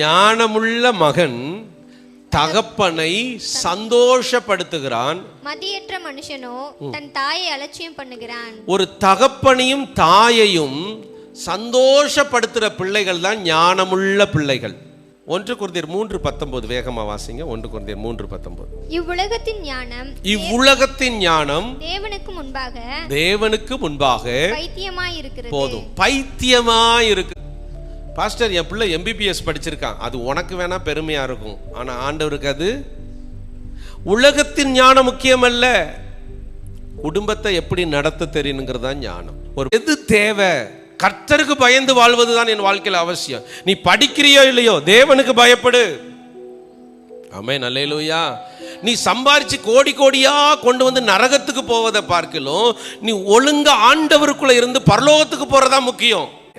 ஞானமுள்ள மகன். தகப்பனை சந்தோஷப்படுத்துகிறான். மதியற்ற மனுஷனோ தன் தாயை அலட்சியம் பண்ணுகிறான். ஒரு தகப்பனையும் தாயையும் சந்தோஷப்படுத்துகிற பிள்ளைகள் தான் ஞானமுள்ள பிள்ளைகள். ஒன்று குருந்தியர் மூன்று பத்தொன்பது வேகமா வாசிங்க. ஒன்று குருந்தியர் மூன்று பத்தொன்பது இவ்வுலகத்தின் ஞானம் இவ்வுலகத்தின் ஞானம் தேவனுக்கு முன்பாக தேவனுக்கு முன்பாக பைத்தியமாய் இருக்கிறது. போதும். பைத்தியமா இருக்கு பாஸ்டர் என் பிள்ளை எம்பிபிஎஸ் படிச்சிருக்கான். அது உனக்கு வேணா பெருமையா இருக்கும். ஆனா ஆண்டவருக்கு அது உலகத்தின் ஞானம் முக்கியமல்ல. குடும்பத்தை எப்படி நடத்த தெரியணுங்கிறது தான் ஞானம். ஒரு எது தேவை? கர்த்தருக்கு பயந்து வாழ்வதுதான் என் வாழ்க்கையில் அவசியம். நீ படிக்கிறியோ இல்லையோ தேவனுக்கு பயப்படு. ஆமே நல்லேலூயா நீ சம்பாரிச்சு கோடி கோடியா கொண்டு வந்து நரகத்துக்கு போவதை பார்க்கலும் நீ ஒழுங்காக ஆண்டவருக்குள்ள இருந்து பரலோகத்துக்கு போறதா முக்கியம்.